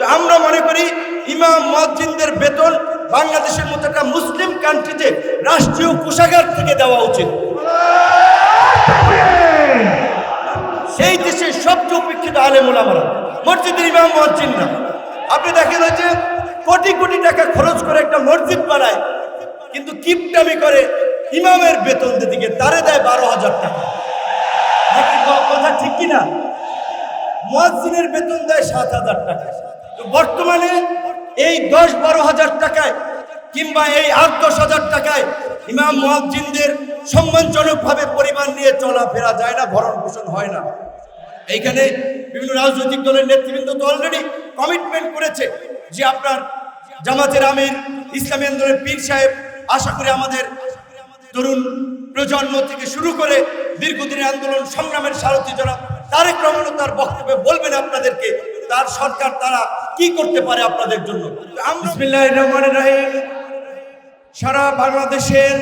আমরা মনে করি ইমাম মসজিদদের বেতন বাংলাদেশের মতো একটা মুসলিম কান্ট্রিতে রাষ্ট্রীয় কোষাগার থেকে দেওয়া উচিত। সেই দেশে সবচেয়ে উপেক্ষিত আলেমুল আমরা মসজিদের ইমাম মসজিদ না আপনি দেখেন যে কোটি কোটি টাকা খরচ করে একটা মসজিদ বানায়, কিন্তু কিপটামি করে ইমামের বেতন দিকে তারে দেয় বারো হাজার টাকা। কথা ঠিক কিনা? মসজিদের বেতন দেয় সাত হাজার টাকা। বর্তমানে এই দশ বারো হাজার টাকায় কিংবা এই আট দশ হাজার টাকায় ইমাম মসজিদদের সম্মানজনকভাবে পরিবার নিয়ে চলাফেরা যায় না ভরণ পোষণ হয় না। এইখানে বিভিন্ন রাজনৈতিক দলের নেতৃবৃন্দ তো অলরেডি কমিটমেন্ট করেছে যে আপনার জামাতের আমির, ইসলামী আন্দোলনের পীর সাহেব, আশা করি আমাদের তরুণ প্রজন্ম থেকে শুরু করে দীর্ঘদিনের আন্দোলন সংগ্রামের সারথী জনাব তারেক রহমান তার বক্তব্যে বলবেন আপনাদেরকে, তার সরকার, তারা কি করতে পারে আপনাদের জন্য? সারা বাংলাদেশের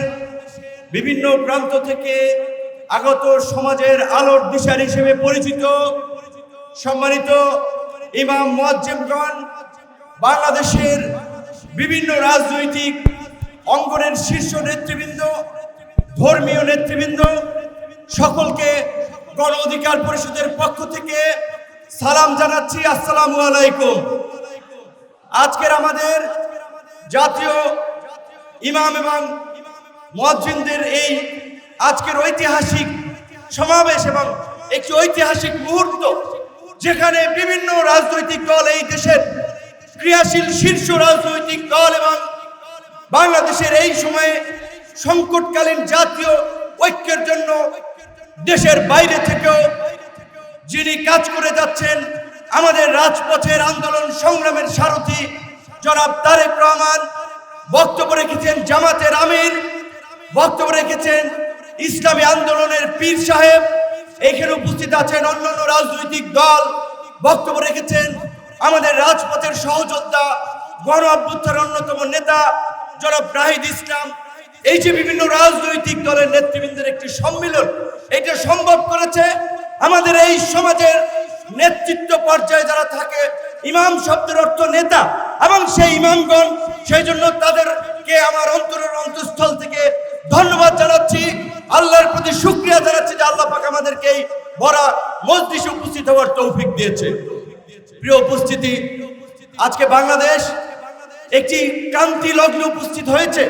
বিভিন্ন প্রান্ত থেকে আগত সমাজের আলোর দিশার হিসেবে পরিচিত, সম্মানিত ইমাম মুয়াজ্জিমগণ, বাংলাদেশের বিভিন্ন রাজনৈতিক অঙ্গনের শীর্ষ নেতৃবৃন্দ, ধর্মীয় নেতৃবৃন্দ, সকলকে গণ অধিকার পরিষদের পক্ষ থেকে সালাম জানাচ্ছি, আসসালামু আলাইকুম। আজকের আমাদের জাতীয় ইমাম এবং মসজিদদের এই আজকের ঐতিহাসিক সমাবেশ এবং একটি ঐতিহাসিক মুহূর্ত, যেখানে বিভিন্ন রাজনৈতিক দল এই দেশের ক্রিয়াশীল শীর্ষ রাজনৈতিক দল এবং বাংলাদেশের এই সময়ে সংকটকালীন জাতীয় ঐক্যের জন্য দেশের বাইরে থেকেও যিনি কাজ করে যাচ্ছেন আমাদের রাজপথের আন্দোলন সংগ্রামের সারথী জনাব তারেক রহমান। বক্তব্য রেখেছেন জামাতের আমির। বক্তব্য রেখেছেন ইসলামী আন্দোলনের পীর সাহেব। এখানে উপস্থিত আছেন অন্যান্য রাজনৈতিক দল। বক্তব্য রেখেছেন আমাদের রাজপথের সহযোদ্ধা, গণ অভ্যুত্থানের অন্যতম নেতা জনাব রাহিদ ইসলাম। এই যে বিভিন্ন রাজনৈতিক দলের নেতৃবৃন্দের একটি সম্মিলন, এটা সম্ভব করেছে আমাদের এই সমাজের নেতৃত্ব পর্যায়ে যারা থাকে, ইমাম শব্দের অর্থ নেতা, এবং সেই ইমামগণ, সেই জন্য তাদেরকে আমার অন্তরের অন্তঃস্থল থেকে ধন্যবাদ জানাচ্ছি, আল্লাহর প্রতি শুক্রিয়া জানাচ্ছি যে আল্লাহ পাক আমাদেরকে এই ভরা মসজিদে উপস্থিত হওয়ার তৌফিক দিয়েছে। প্রিয় উপস্থিতি, আজকে বাংলাদেশ একটি ক্রান্তি লগ্নে উপস্থিত হয়েছে।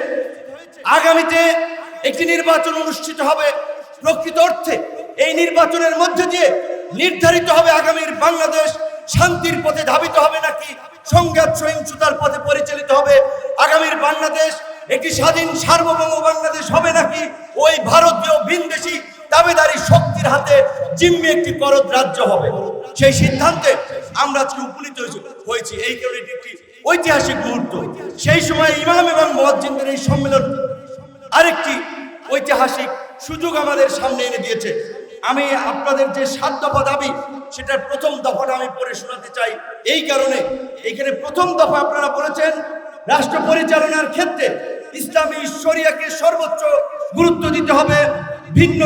আগামীতে একটি নির্বাচন অনুষ্ঠিত হবে প্রকৃত অর্থে। এই নির্বাচনের মধ্যে দিয়ে নির্ধারিত হবে আগামীর বাংলাদেশ শান্তির পথে ধাবিত হবে নাকি সংঘাত সহিংসতার পথে পরিচালিত হবে? আগামীর বাংলাদেশ একটি স্বাধীন সার্বভৌম বাংলাদেশ হবে নাকি ওই ভারতীয় ভিনদেশি দাবিদারি শক্তির হাতে জিম্মি একটি করদ রাজ্য হবে? সেই সিদ্ধান্তে আমরা আজকে উপনীত হয়েছি- এই কারণে একটি ঐতিহাসিক মুহূর্ত। সেই সময় ইমাম এবং মহাজিনদের এই সম্মেলন আরেকটি ঐতিহাসিক সুযোগ আমাদের সামনে এনে দিয়েছে। আমি আপনাদের যে সাত দফা দাবি, সেটার প্রথম দফাটা আমি পড়ে শোনাতে চাই। এই কারণে এইখানে প্রথম দফা আপনারা বলেছেন, রাষ্ট্র পরিচালনার ক্ষেত্রে ইসলামী শরিয়াকে সর্বোচ্চ গুরুত্ব দিতে হবে, ভিন্ন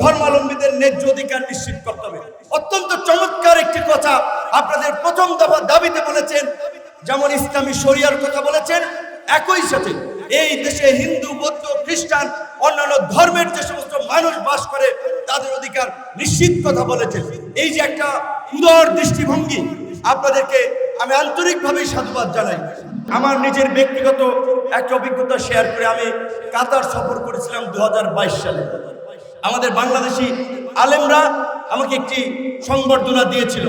ধর্মাবলম্বীদের ন্যায্য অধিকার নিশ্চিত করতে হবে। অত্যন্ত চমৎকার একটি কথা আপনাদের প্রথম দফা দাবিতে বলেছেন, যেমন ইসলামী শরিয়ার কথা বলেছেন, একই সাথে এই দেশে হিন্দু, বৌদ্ধ, খ্রিস্টান, অন্যান্য ধর্মের যে সমস্ত মানুষ বাস করে তাদের অধিকার নিশ্চিত কথা বলেছেন। এই যে একটা উদার দৃষ্টিভঙ্গি, আপনাদেরকে আমি আন্তরিকভাবে সাধুবাদ জানাই। আমার নিজের ব্যক্তিগত একটা অভিজ্ঞতা শেয়ার করে আমি কাতার সফর করেছিলাম দু হাজার বাইশ সালে। আমাদের বাংলাদেশি আলেমরা আমাকে একটি সংবর্ধনা দিয়েছিল।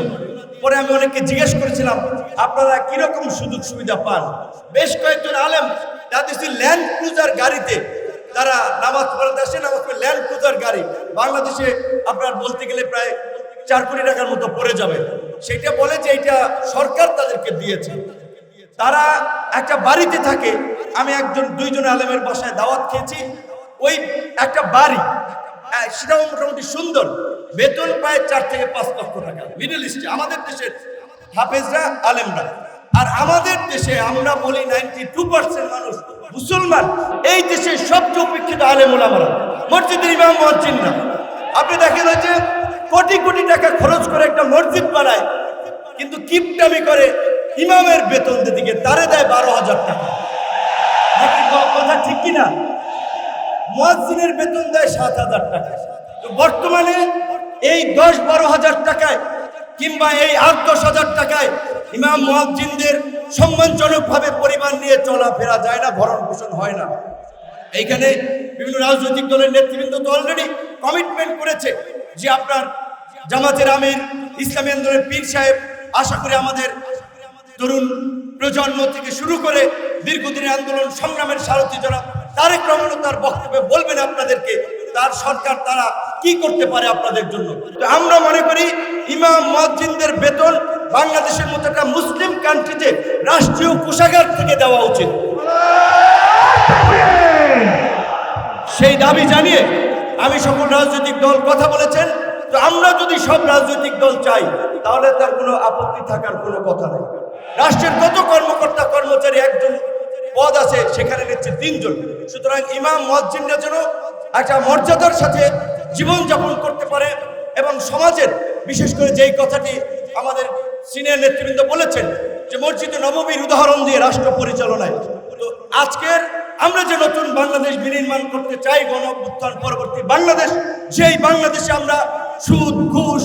পরে আমি অনেককে জিজ্ঞেস করেছিলাম, আপনারা কীরকম সুযোগ সুবিধা পান? বেশ কয়েকজন আলেম ল্যান্ড ক্রুজার গাড়িতে তারা নামাজ পড়াতে আসে নামাজ পড়ে ল্যান্ড ক্রুজার গাড়ি। বাংলাদেশে আপনার বলতে গেলে প্রায় চার কোটি টাকার মতো পড়ে যাবে। সেটা বলে যে এটা সরকার তাদেরকে দিয়েছে। তারা একটা বাড়িতে থাকে, আমি একজন, দুইজন আলেমের বাসায় দাওয়াত খেয়েছি। ওই একটা বাড়ি সেটাও মোটামুটি সুন্দর। বেতন পায় চার থেকে পাঁচ লক্ষ টাকা। মিডল ইস্টে আমাদের দেশের হাফেজরা আলেমরা। আর আমাদের দেশে আমরা বলি নাইনটি টু পার্সেন্ট মানুষ মুসলমান, এই দেশে সবচেয়ে উপেক্ষিত আলেম ওলামারা মসজিদের ইমাম মসজিদ না আপনি দেখেন যে কোটি কোটি টাকা খরচ করে একটা মসজিদ বানায়, কিন্তু কিপটামি করে ইমামের বেতন দিকে তারে দেয় বারো হাজার টাকা। কথা ঠিক কিনা? মুয়াজ্জিনের বেতন দেয় সাত হাজার টাকা। তো বর্তমানে এই দশ বারো হাজার টাকায় কিংবা এই আট দশ হাজার টাকায় ইমাম মুয়াজ্জিনদের সম্মানজনকভাবে পরিবার নিয়ে চলাফেরা যায় না ভরণ পোষণ হয় না। এইখানে বিভিন্ন রাজনৈতিক দলের নেতৃবৃন্দ তো অলরেডি কমিটমেন্ট করেছে যে আপনার জামাতের আমির, ইসলামী আন্দোলনের পীর সাহেব, আশা করি আমাদের তরুণ প্রজন্ম থেকে শুরু করে দীর্ঘদিনের আন্দোলন সংগ্রামের সারথী জনাব তারেক রহমান তার বক্তব্যে বলবেন আপনাদেরকে, তার সরকার, তারা কি করতে পারে আপনাদের জন্য? আমরা মনে করি ইমাম মসজিদদের বেতন বাংলাদেশের মতো একটা মুসলিম কান্ট্রিতে রাষ্ট্রীয় কোষাগার থেকে দেওয়া উচিত। সেই দাবি জানিয়ে আমি সকল রাজনৈতিক দল কথা বলেছেন। তো আমরা যদি সব রাজনৈতিক দল চাই, তাহলে তার কোনো আপত্তি থাকার কোনো কথা নেই। রাষ্ট্রের কত কর্মকর্তা, কর্মচারী একজন পদ আছে, সেখানে নিচ্ছে তিনজন। সুতরাং ইমাম মসজিদরা যেন একটা মর্যাদার সাথে জীবনযাপন করতে পারে এবং সমাজের, বিশেষ করে যেই কথাটি আমাদের সিনিয়র নেতৃবৃন্দ বলেছেন যে মসজিদে নবমীর উদাহরণ দিয়ে রাষ্ট্র পরিচালনায়। তো আজকের আমরা যে নতুন বাংলাদেশ বিনির্মাণ করতে চাই, গণ পরবর্তী বাংলাদেশ, সেই বাংলাদেশে আমরা সুদ, ঘুষ,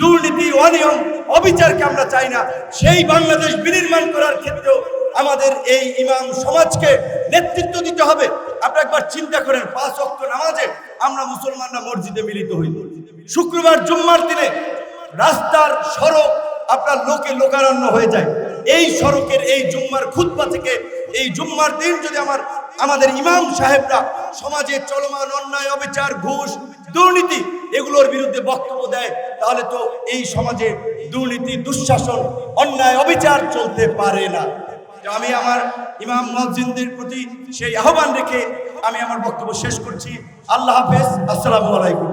দুর্নীতি, অনিয়ম, অবিচারকে আমরা চাই না। সেই বাংলাদেশ বিনির্মাণ করার ক্ষেত্রেও আমাদের এই ইমাম সমাজকে নেতৃত্ব দিতে হবে। আপনারা একবার চিন্তা করেন, পাঁচ অক্ট নামাজে আমরা মুসলমানরা মসজিদে মিলিত হই। শুক্রবার, জুম্মার দিনে রাস্তার সড়ক আপনার লোকে লোকারণ্য হয়ে যায়। এই সড়কের এই জুম্মার খুতবা থেকে এই জুম্মার দিন যদি আমার, আমাদের ইমাম সাহেবরা সমাজে চলমান অন্যায়, অবিচার, ঘুষ, দুর্নীতি এগুলোর বিরুদ্ধে বক্তব্য দেয়, তাহলে তো এই সমাজে দুর্নীতি, দুঃশাসন, অন্যায়, অবিচার চলতে পারে না। আমি আমার ইমাম মসজিদদের প্রতি সেই আহ্বান রেখে আমি আমার বক্তব্য শেষ করছি। আল্লাহ হাফেজ। আসসালামু আলাইকুম।